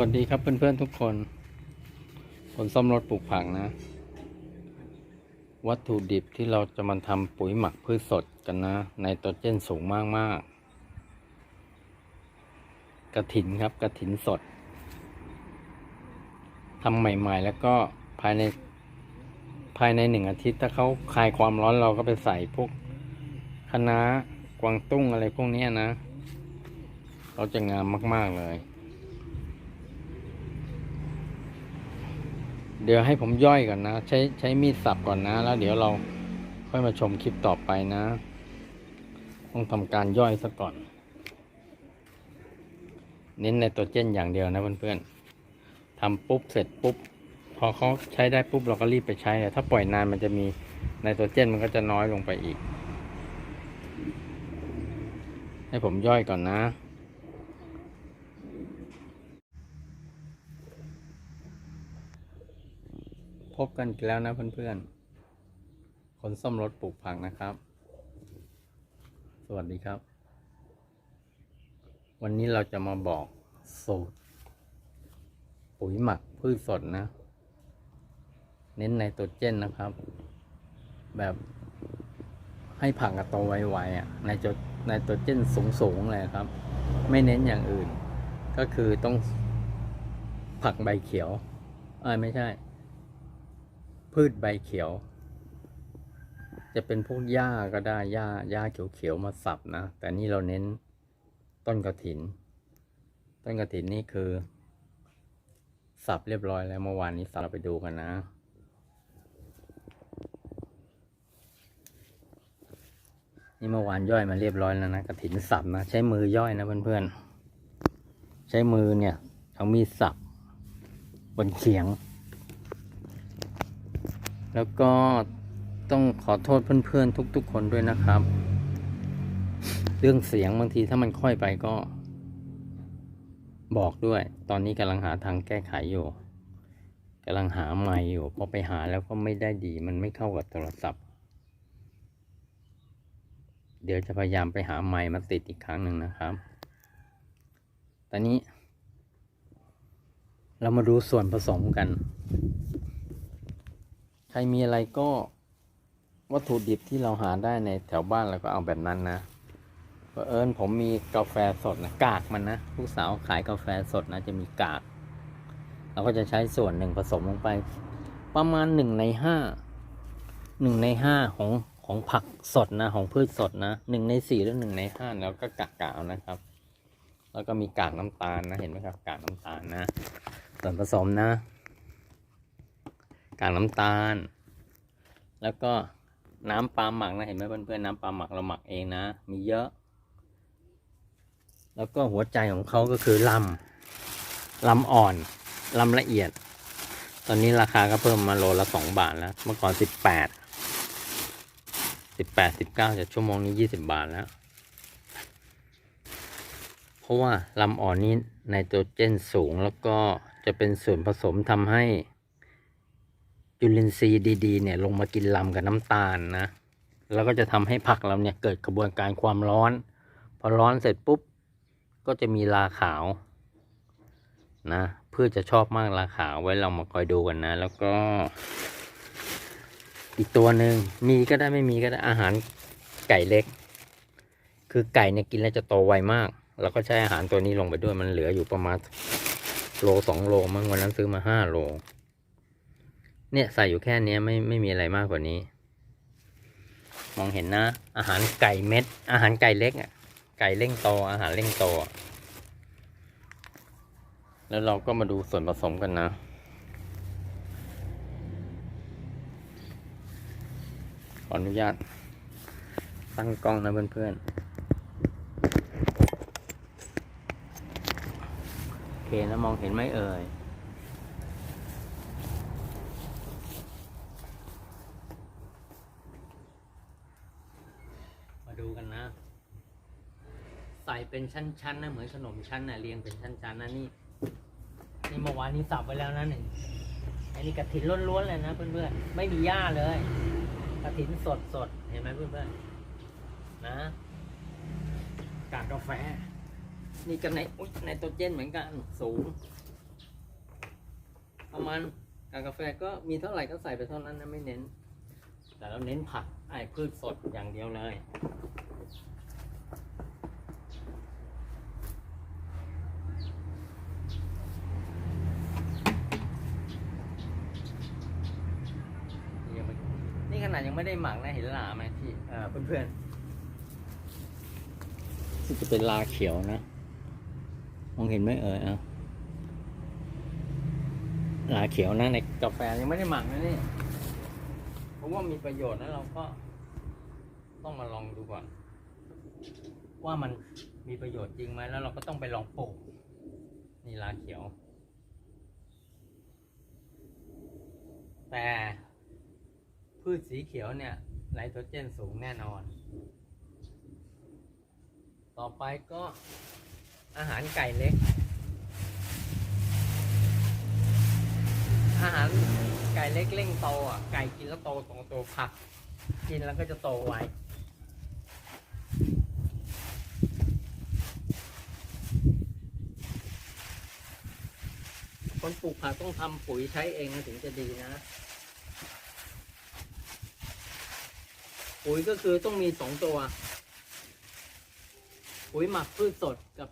วัสดีครับเพื่อนๆทุกคนคนซ่อมรถปลูกผักนะ วัตถุดิบที่เราจะมาทำปุ๋ยหมักพืชสดกันนะ ในตัวเจนสูงมากๆกระถินครับกระถินสดทำใหม่ ๆ แล้วก็ภายในภายในหนึ่งอาทิตย์ ถ้าเขาคลายความร้อนเราก็ไปใส่พวกคะน้ากวางตุ้งอะไรพวกนี้นะ เราจะงามมาก ๆ เลย เดี๋ยวให้ผมย่อยก่อนนะ ใช้ใช้มีดสับก่อนนะ แล้วเดี๋ยวเราค่อยมาชมคลิปต่อไปนะ ต้องทำการย่อยซะก่อน เน้นในตัวเจนอย่างเดียวนะเพื่อนๆทำปุ๊บเสร็จปุ๊บ พอเขาใช้ได้ปุ๊บเราก็รีบไปใช้เลยถ้าปล่อยนานมันจะมีในตัวเจนมันก็จะน้อยลงไปอีก ให้ผมย่อยก่อนนะ พบกันแล้วนะเพื่อนๆ คนซ่อมรถปลูกผักนะครับ สวัสดีครับ วันนี้เราจะมาบอกสูตร ปุ๋ยหมักพืชสดนะ เน้นไนโตรเจนนะครับ แบบให้ผักกระโตไวๆอะไนโตรไนโตรเจนสูงๆเลยครับ ไม่เน้นอย่างอื่น ก็คือต้องผักใบเขียวเอ้ยไม่ใช่ พืชใบเขียว จะเป็นพวกหญ้าก็ได้หญ้าหญ้าเขียวๆมาสับนะ แต่นี่เราเน้นต้นกระถิน ต้นกระถินนี่คือ สับเรียบร้อยแล้วเมื่อวานนี้สับเราไปดูกันนะนี่เมื่อวานย่อยมาเรียบร้อยแล้วนะกระถินสับนะใช้มือย่อยนะเพื่อนๆใช้มือเนี่ยเอามีดสับบนเขียง แล้วก็ต้องขอโทษเพื่อนๆ ทุก ๆ คนด้วยนะครับ เรื่องเสียงบางทีถ้ามันค่อยไปก็ บอกด้วย ตอนนี้กำลังหาทางแก้ไขอยู่กำลังหาไมค์อยู่พอไปหาแล้วก็ไม่ได้ดี มันไม่เข้ากับโทรศัพท์ เดี๋ยวจะพยายามไปหาไมค์มาติดอีกครั้งหนึ่งนะครับ ตอนนี้ เรามาดูส่วนผสมกัน รมีอะไรก็วัตถุดิบที่เราหาได้ในแถวบ้านเราก็เอาแบบนั้นนะเผอิญผมมีกาแฟสดนะกากมันนะลูกสาวขายกาแฟสดนะจะมีกากเราก็จะใช้ส่วนหนึ่งผสมลงไป ประมาณหนึ่งในห้าหนึ่งในห้าของของผักสดนะของพืชสดนะหนึ่งในสี่หรือหนึ่งในห้าแล้วก็กากๆเอานะครับ แล้วก็มีกากน้ำตาลนะเห็นไหมครับกากน้ำตาลนะ ส่วนผสมนะ กากน้ำตาล แล้วก็น้ำปลาหมักนะเห็นไหมเพื่อนๆน้ำปลาหมักเราหมักเองนะ มีเยอะ แล้วก็หัวใจของเขาก็คือลำลำอ่อนลำละเอียด ตอนนี้ราคาก็เพิ่มมาโลละสองบาทแล้ว เมื่อก่อนสิบแปดสิบแปดสิบเก้าจากชั่วโมงนี้ยี่สิบาทแล้ว เพราะว่าลำอ่อนนี้ไนโตรเจนสูงแล้วก็จะเป็นส่วนผสมทำให้ จุลินทรีย์ดีๆเนี่ยลงมากินลำกับน้ำตาลนะ แล้วก็จะทำให้ผักเราเนี่ยเกิดกระบวนการความร้อน พอร้อนเสร็จปุ๊บ ก็จะมีลาขาวนะเพื่อจะชอบมากลาขาวไว้เรามาคอยดูกันนะ แล้วก็ อีกตัวหนึ่งมีก็ได้ไม่มีก็ได้อาหารไก่เล็ก คือไก่เนี่ยกินแล้วจะโตไวมากแล้วก็ใช้อาหารตัวนี้ลงไปด้วยมันเหลืออยู่ประมาณโลสองโลมั้งวันนั้นซื้อมาห้าโล เนี่ยใส่อยู่แค่นี้ไม่ไม่มีอะไรมากกว่านี้ มองเห็นนะ อาหารไก่เม็ด อาหารไก่เล็กอะ ไก่เร่งโตอาหารเร่งโตอะแล้วเราก็มาดูส่วนผสมกันนะขออนุญาต ตั้งกล้องนะเพื่อนๆโอเคนะมองเห็นไหมเอ่ย มาดูกันนะ ใส่ เป็นชั้นๆนะเหมือนขนมชั้นนะเรียงเป็นชั้นๆนะนี่นี่เมื่อวานนี้สับไว้แล้วนะหนึ่งอันนี้กระถินล้วนๆเลยนะเพื่อนๆไม่มีหญ้าเลยกระถินสดๆเห็นไหมเพื่อนๆนะกากกาแฟ นี่ก็ในอุ๊ยในตัวเจนเหมือนกันสูงเอามันกากกาแฟก็มีเท่าไหร่ก็ใส่ไปเท่านั้นนะไม่เน้น แต่เราเน้นผักไอ้พืชสดอย่างเดียวเลย นี่ยังไม่ นี่ขนาดยังไม่ได้หมักนะเห็นลาไหมที่เอ่อเพื่อนๆที่จะเป็นลาเขียวนะมองเห็นไหมเอ่ยอะลาเขียวนะในกาแฟยังไม่ได้หมักนะนี่เพราะว่ามีประโยชน์นะเราก็ ต้องมาลองดูก่อน ว่ามันมีประโยชน์จริงไหมแล้วเราก็ต้องไปลองปลูกนี่ลาเขียว แต่ พืชสีเขียวเนี่ยไนโตรเจนสูงแน่นอน ต่อไปก็อาหารไก่เล็ก อาหารไก่เล็กเร่งโตอะ ไก่กินแล้วโตโตโตผัก กินแล้วก็จะโตไวคนปลูกผักต้องทำปุ๋ยใช้เองถึงจะดีนะ ปุ๋ยก็คือต้องมีสองตัว ปุ๋ยหมักพืชสดกับ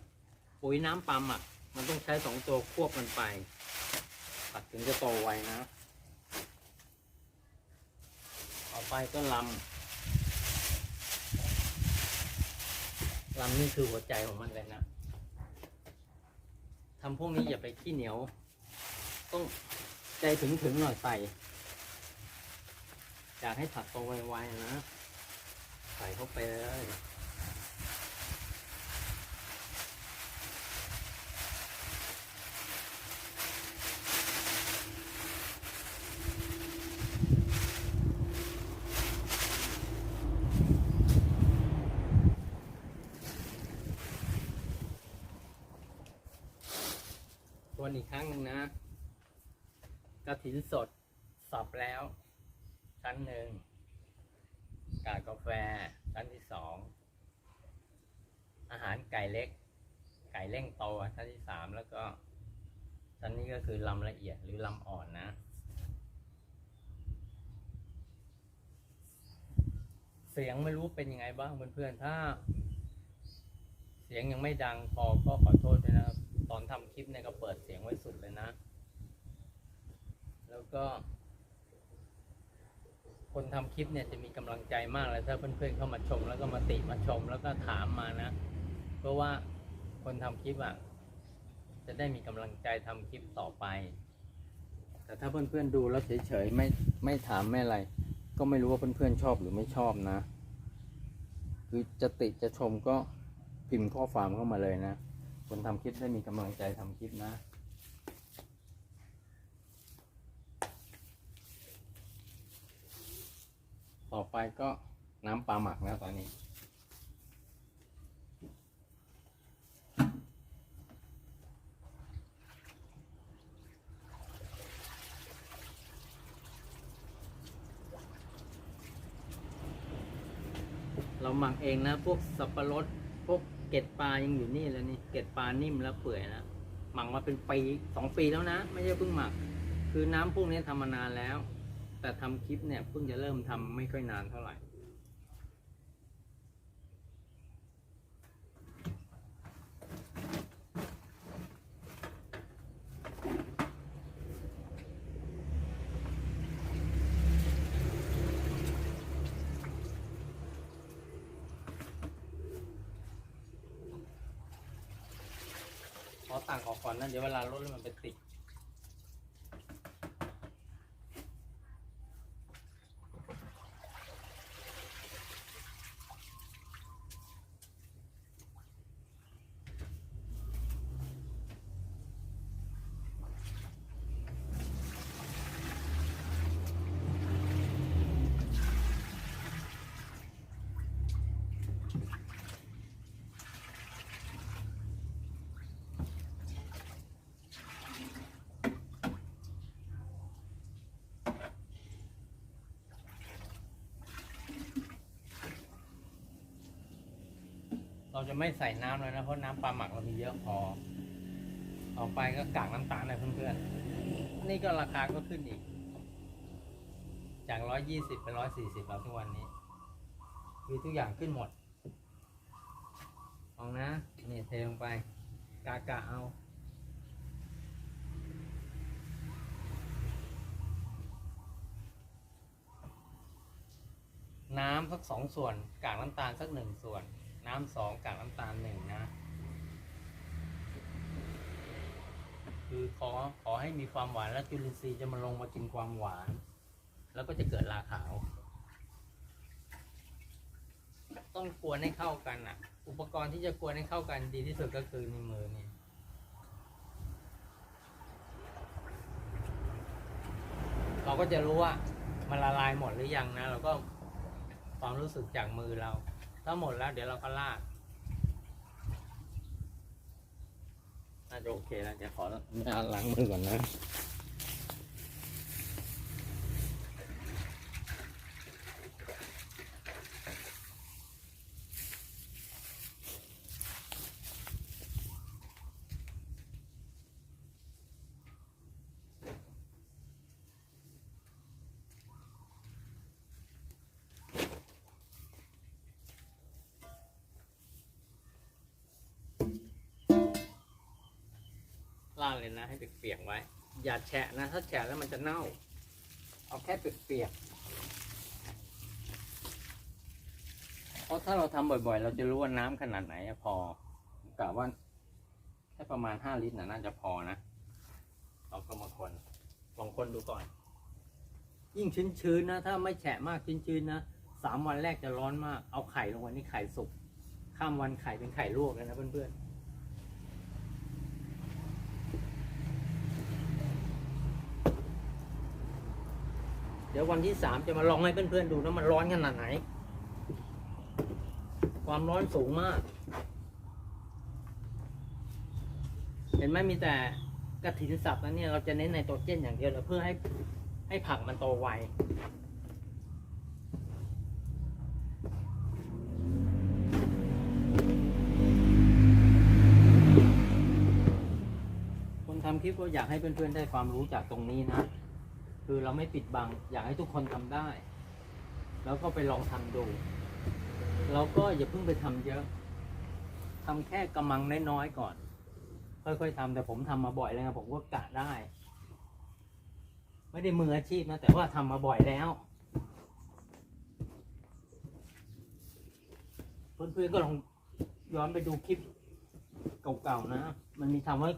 ปุ๋ยน้ำปล์มหมัก มันต้องใช้สองตัวควบกันไปผักถึงจะโตไวนะต่อไปก็ลำลำนี่คือหัวใจของมันเลยนะทำพวกนี้อย่าไปขี้เหนียว ต้องใจถึงถึงหน่อยใส่อยากให้ผักโตไวๆนะ ใส่เข้าไปเลยทวนอีกครั้งหนึ่งนะกระถินสดสับแล้ว ชั้นหนึ่ง กากกาแฟชั้นที่สองอาหารไก่เล็ก ไก่เร่งโตชั้นที่สามแล้วก็ชั้นนี้ก็คือลำละเอียดหรือลำอ่อนนะเสียงไม่รู้เป็นยังไงบ้างเพื่อนๆ ถ้า เสียงยังไม่ดังพอก็ขอโทษด้วยนะครับ ตอนทำคลิปเนี่ยก็เปิดเสียงไว้สุดเลยนะ แล้วก็ คนทำคลิปเนี่ยจะมีกำลังใจมากเลยถ้าเพื่อนๆเข้ามาชม แล้วก็มาติมาชมแล้วก็ถามมานะ เพราะว่าคนทำคลิปอะจะได้มีกำลังใจทำคลิปต่อไป แต่ถ้าเพื่อนๆดูแล้วเฉยๆไม่ไม่ถามไม่อะไร ก็ไม่รู้ว่าเพื่อนๆชอบหรือไม่ชอบนะ คือจะติจะชมก็พิมพ์ข้อความเข้ามาเลยนะ คนทำคลิปได้มีกำลังใจทำคลิปนะ ต่อไปก็น้ำปลาหมักนะตอนนี้ เราหมักเองนะ พวกสับปะรดพวกเกล็ดปลายังอยู่นี่แล้วนี่เกล็ดปลานิ่มแล้วเปื่อยนะหมักมาเป็นปีสองปีแล้วนะ ไม่ใช่เพิ่งหมัก คือน้ำพวกนี้ทำมานานแล้ว แต่ทำคลิปเนี่ยเพิ่งจะเริ่มทำไม่ค่อยนานเท่าไหร่ ขอต่างขอก่อนนะเดี๋ยวเวลารถแล้วมันไปติด จะไม่ใส่น้ำเลยนะเพราะน้ำปลาหมักเรามีเยอะพอต่อไปก็กากน้ำตาลนะเพื่อนๆ นี่ก็ราคาก็ขึ้นอีก จากร้อยยี่สิบเป็นร้อยสี่สิบแล้วทุกวันนี้คือทุกอย่างขึ้นหมดเอานะนี่เทลงไปกากะเอาน้ำสักสองส่วนกากน้ำตาลสักหนึ่งส่วน น้ำสองกากน้ำตาลหนึ่งนะ คือขอขอให้มีความหวานแล้วจุลินทรีย์จะมาลงมากินความหวาน แล้วก็จะเกิดราขาว ต้องกวนให้เข้ากันอะ อุปกรณ์ที่จะกวนให้เข้ากันดีที่สุดก็คือในมือเนี่ยเราก็จะรู้ว่ามันละลายหมดหรือยังนะ เราก็ความรู้สึกจากมือเรา ถ้าหมดแล้วเดี๋ยวเราก็ลากน่าจะโอเคแล้วเดี๋ยวขอล้างมือก่อนนะ ล่างเลยนะ ให้เปียกๆไว้ อย่าแฉะนะ ถ้าแฉะแล้วมันจะเน่า เอาแค่เปียกๆเพราะถ้าเราทำบ่อยๆ เราจะรู้ว่าน้ำขนาดไหนพอกะว่าแค่ประมาณห้าลิตรนะน่าจะพอนะเราก็มาคนลองคนดูก่อน ยิ่งชื้นๆนะ ถ้าไม่แฉะมากชื้นๆนะสามวันแรกจะร้อนมาก เอาไข่ลงวันนี้ไข่สุกข้ามวันไข่เป็นไข่ลวกเลยนะเพื่อนๆ ดี๋ยววันที่สามจะมาลองให้เพื่อนๆดูนะมันร้อนขนาดไหน ความร้อนสูงมาก เห็นไหมมีแต่กระถินสับนะเนี่ยเราจะเน้นในโตรเจนอย่างเดียวเลยเพื่อให้ให้ผักมันโตไวคนทำคลิปก็อยากให้เพื่อนๆได้ความรู้จากตรงนี้นะ คือเราไม่ปิดบัง อยากให้ทุกคนทำได้ แล้วก็ไปลองทำดูเราก็อย่าเพิ่งไปทำเยอะทำแค่กำมังน้อยๆก่อน ค่อยๆทำแต่ผมทำมาบ่อยแล้วไงผมก็กะได้ ไม่ได้มืออาชีพนะ แต่ว่าทำมาบ่อยแล้วเพื่อนๆก็ลองย้อนไปดูคลิปเก่าๆนะ มันมีทำไว้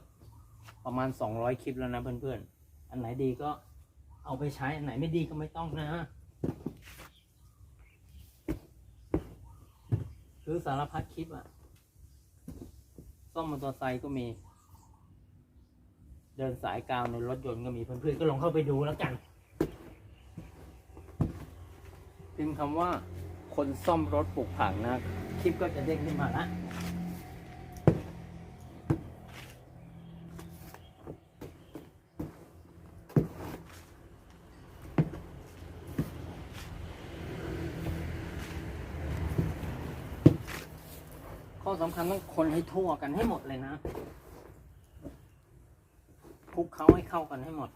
ประมาณสองร้อยคลิปแล้วนะเพื่อนๆ อันไหนดีก็ เอาไปใช้อันไหนไม่ดีก็ไม่ต้องนะ คือสารพัดคลิปอะซ่อมมอเตอร์ไซค์ก็มี เดินสายกาวในรถยนต์ก็มีเพื่อนๆก็ลองเข้าไปดูแล้วกันพิมพ์คำว่าคนซ่อมรถปลูกผักนะ คลิปก็จะเด้งขึ้นมาละ ข้อสำคัญต้องคนให้ทั่วกันให้หมดเลยนะคลุกเคล้าให้เข้ากันให้หมด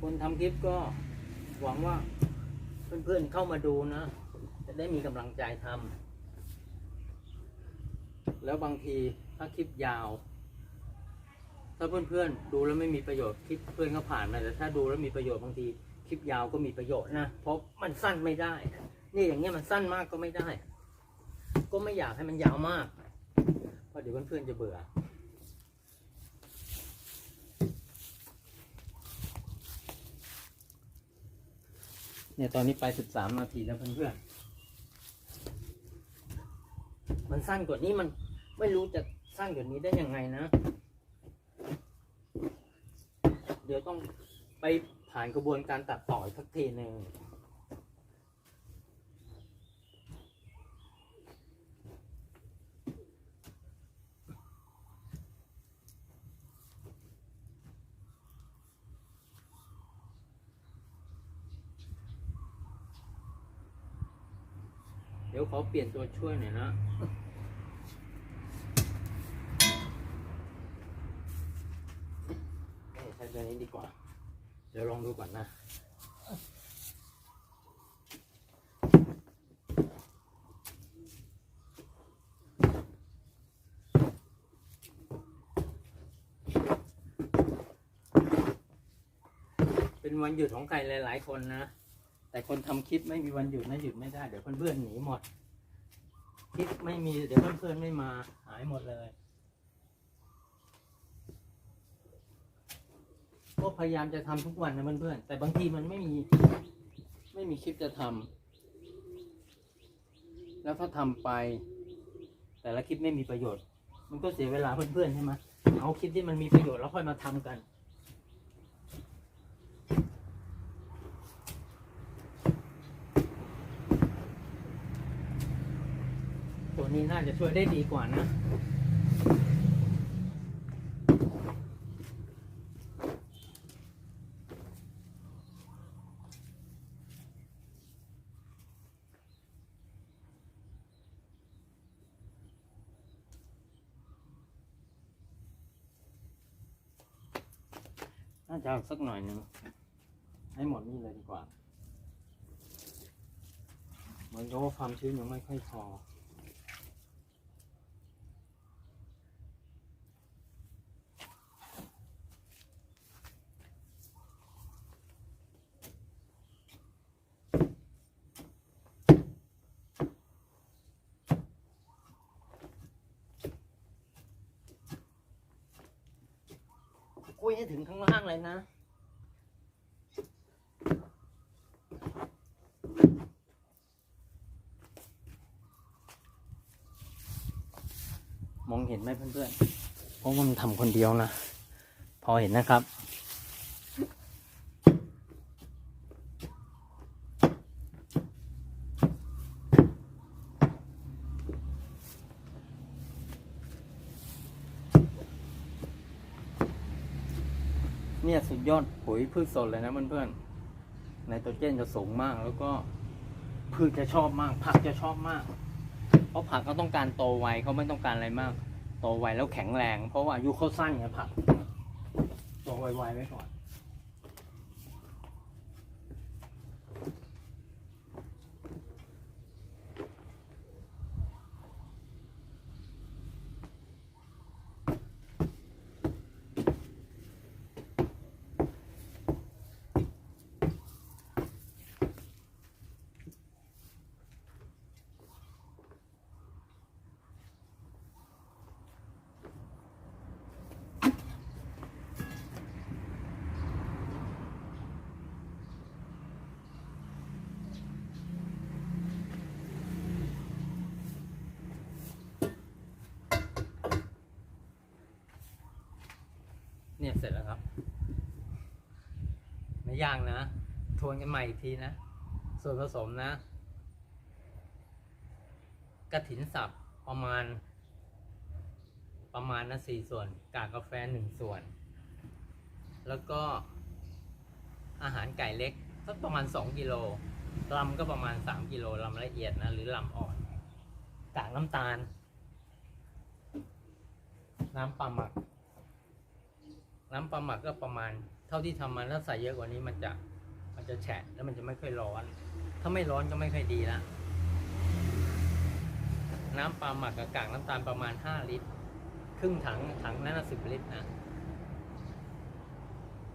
คนทำคลิปก็หวังว่าเพื่อนๆเข้ามาดูนะ จะได้มีกำลังใจทำแล้วบางที ถ้าคลิปยาว ถ้าเพื่อนๆดูแล้วไม่มีประโยชน์คลิปเพื่อนก็ผ่านไปแต่ถ้าดูแล้วมีประโยชน์บางทีคลิปยาวก็มีประโยชน์นะเพราะมันสั้นไม่ได้ นี่อย่างเงี้ยมันสั้นมากก็ไม่ได้ ก็ไม่อยากให้มันยาวมากเพราะเดี๋ยวเพื่อนๆจะเบื่อเนี่ยตอนนี้ไปสิบสามนาทีแล้วเพื่อนๆมันสั้นกว่านี้มันไม่รู้จะ สร้างแบบนี้ได้ยังไงนะ เดี๋ยวต้องไปผ่านกระบวนการตัดต่ออีกสักทีหนึ่งเดี๋ยวขอเปลี่ยนตัวช่วยหน่อยนะ ดีกว่า เดี๋ยวลองดูก่อนนะเป็นวันหยุดของใครหลาย ๆ คนนะ แต่คนทำคลิปไม่มีวันหยุดนะหยุดไม่ได้ เดี๋ยวเพื่อนๆหนีหมด คลิปไม่มี เดี๋ยวเพื่อนๆไม่มาหายหมดเลย ก็พยายามจะทำทุกวันนะเพื่อนๆแต่บางทีมันไม่มี ไม่มีคลิปจะทำแล้วถ้าทำไป แต่ละคลิปไม่มีประโยชน์ มันก็เสียเวลาเพื่อนๆใช่ไหมเอาคลิปที่มันมีประโยชน์แล้วค่อยมาทำกันตัวนี้น่าจะช่วยได้ดีกว่านะ น่าจะเอาสักหน่อยหนึ่งให้หมดนี่เลยดีกว่าเหมือนกับว่าความชื้นยังไม่ค่อยพอ กุ้ยให้ถึงข้างล่างเลยนะมองเห็นไหมเพื่อนๆ เพราะว่ามันทำคนเดียวนะ พอเห็นนะครับ เนี่ยสุดยอดปุ๋ยพืชสดเลยนะเพื่อนๆไนโตรเจนจะสูงมากแล้วก็พืชจะชอบมาก ผักจะชอบมาก เพราะผักเขาต้องการโตไวเขาไม่ต้องการอะไรมาก โตไวแล้วแข็งแรง เพราะว่าอายุเขาสั้นไงผักโตไวๆไว้ก่อน เนี่ยเสร็จแล้วครับ ไม่ยากนะ ทวนกันใหม่อีกทีนะ ส่วนผสมนะกระถินสับประมาณ ประมาณนะสี่ส่วน กากกาแฟหนึ่งส่วน แล้วก็อาหารไก่เล็กสักประมาณสองกิโลลำก็ประมาณสามกิโลลำละเอียดนะ หรือลำอ่อน กากน้ำตาล น้ำปลาหมัก น้ำปลาหมักก็ประมาณ เท่าที่ทำมาถ้าใส่เยอะกว่านี้มันจะมันจะแฉะแล้วมันจะไม่ค่อยร้อน ถ้าไม่ร้อนก็ไม่ค่อยดีละน้ำปลาหมักกับกากน้ำตาลประมาณห้าลิตร ครึ่งถังถังนั้นสิบลิตรนะ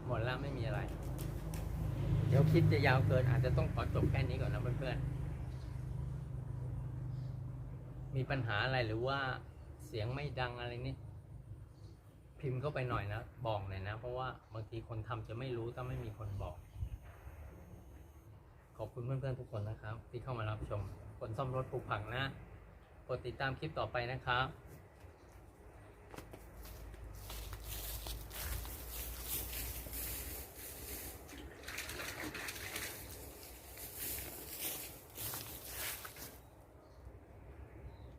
หมดแล้วไม่มีอะไร เดี๋ยวคลิปจะยาวเกิน อาจจะต้องขอจบแค่นี้ก่อนนะเพื่อนๆมีปัญหาอะไรหรือว่าเสียงไม่ดังอะไรนี่ พิมพ์เข้าไปหน่อยนะบอกหน่อยนะ เพราะว่าบางทีคนทำจะไม่รู้ถ้าไม่มีคนบอก ขอบคุณเพื่อนๆทุกคนนะครับ ที่เข้ามารับชมคนซ่อมรถปลูกผักนะกดติดตามคลิปต่อไปนะครับ